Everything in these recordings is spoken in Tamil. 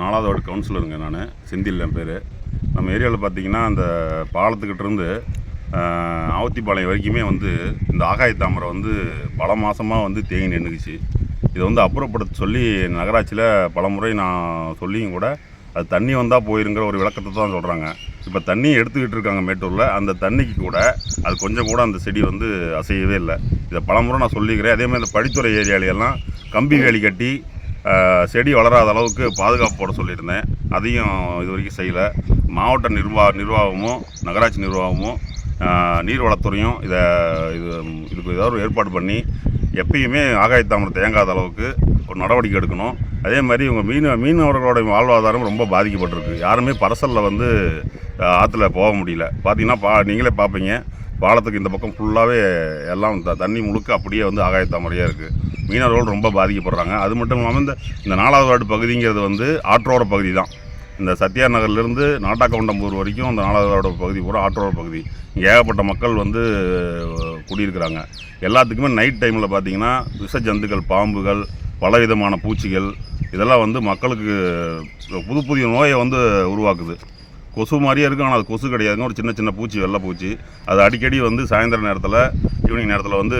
நாலாவது வார்டு கவுன்சிலருங்க நான். செந்தில் என் பேர். நம்ம ஏரியாவில் பார்த்தீங்கன்னா அந்த பாலத்துக்கிட்ட இருந்து ஆவத்திப்பாளையம் வரைக்குமே வந்து இந்த ஆகாய தாமரை வந்து பல மாதமாக வந்து தேங்கி நின்றுக்குச்சு இதை வந்து அப்புறப்படுத்த சொல்லி நகராட்சியில் பல முறை நான் சொல்லியும் கூட அது தண்ணி வந்தால் போயிருங்கிற ஒரு விளக்கத்தை தான் சொல்கிறாங்க இப்போ தண்ணி எடுத்துக்கிட்டு இருக்காங்க மேட்டூரில். அந்த தண்ணிக்கு கூட அது கொஞ்சம் கூட அந்த செடி வந்து அசையவே இல்லை. இதை பலமுறை நான் சொல்லிக்கிறேன். அதேமாதிரி இந்த படித்துறை ஏரியாலையெல்லாம் கம்பி வேலி கட்டி செடி வளராத அளவுக்கு பாதுகாப்பு போட சொல்லியிருந்தேன். அதையும் இது வரைக்கும் செய்யலை. மாவட்ட நிர்வாக நிர்வாகமும் நகராட்சி நிர்வாகமும் நீர்வளத்துறையும் இதை இது இதுக்கு ஏதாவது ஒரு ஏற்பாடு பண்ணி எப்பயுமே ஆகாயத்தாமரம் தேங்காத அளவுக்கு ஒரு நடவடிக்கை எடுக்கணும். அதே மாதிரி இவங்க மீன் மீனவர்களோட வாழ்வாதாரம் ரொம்ப பாதிக்கப்பட்டிருக்கு. யாருமே பரசலில் வந்து ஆற்றுல போக முடியல. பார்த்தீங்கன்னா பா நீங்களே பார்ப்பீங்க பாலத்துக்கு இந்த பக்கம் ஃபுல்லாகவே எல்லாம் த தண்ணி முழுக்க அப்படியே வந்து ஆகாயத்தாமரையாக இருக்குது மீனவர்கள் ரொம்ப பாதிக்கப்படுறாங்க. அது மட்டும் இல்லாமல் இந்த இந்த நாலாவது வார்டு பகுதிங்கிறது வந்து ஆற்றோர பகுதி தான். இந்த சத்யா நகர்லேருந்து நாட்டாக்கவுண்டம்பூர் வரைக்கும் அந்த நாலாவது வார்டு பகுதி பூரா ஆற்றோர பகுதி. இங்கே ஏகப்பட்ட மக்கள் வந்து குடியிருக்கிறாங்க. எல்லாத்துக்குமே நைட் டைமில் பார்த்தீங்கன்னா விஷ ஜந்துக்கள் பாம்புகள் பலவிதமான பூச்சிகள் இதெல்லாம் வந்து மக்களுக்கு புது புதிய நோயை வந்து உருவாக்குது. கொசு மாதிரியே இருக்கும் ஆனால் அது கொசு கிடையாதுங்க. ஒரு சின்ன சின்ன பூச்சி வெள்ளை பூச்சி. அது அடிக்கடி வந்து சாயந்தர நேரத்தில் ஈவினிங் நேரத்தில் வந்து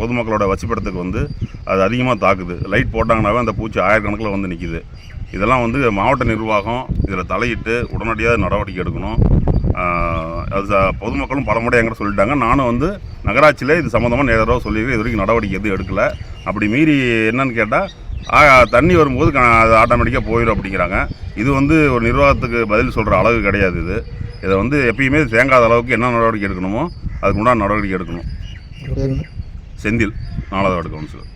பொதுமக்களோட வசிப்பிடத்துக்கு வந்து அது அதிகமாக தாக்குது. லைட் போட்டாங்கனாவே அந்த பூச்சி ஆயிரக்கணக்கில் வந்து நிற்கிது இதெல்லாம் வந்து மாவட்ட நிர்வாகம் இதில் தலையிட்டு உடனடியாக நடவடிக்கை எடுக்கணும். அது பொதுமக்களும் பொதுமக்களும் பலமுறை எங்கிட்ட சொல்லிட்டாங்க. நானும் வந்து நகராட்சியில் இது சம்மந்தமாக நேராக சொல்லியிருக்கேன். இது வரைக்கும் நடவடிக்கை எதுவும் எடுக்கலை. அப்படி மீறி என்னன்னு கேட்டால் தண்ணி வரும்போது அது ஆட்டோமேட்டிக்காக போயிடும் அப்படிங்கிறாங்க. இது வந்து ஒரு நிர்வாகத்துக்கு பதில் சொல்கிற அளவு கிடையாது இது. இதை வந்து எப்பயுமே தேங்காத அளவுக்கு என்ன நடவடிக்கை எடுக்கணுமோ அதுக்கு உண்டான நடவடிக்கை எடுக்கணும். செந்தில் நாலாவது வார்டு கவுன்சிலர்.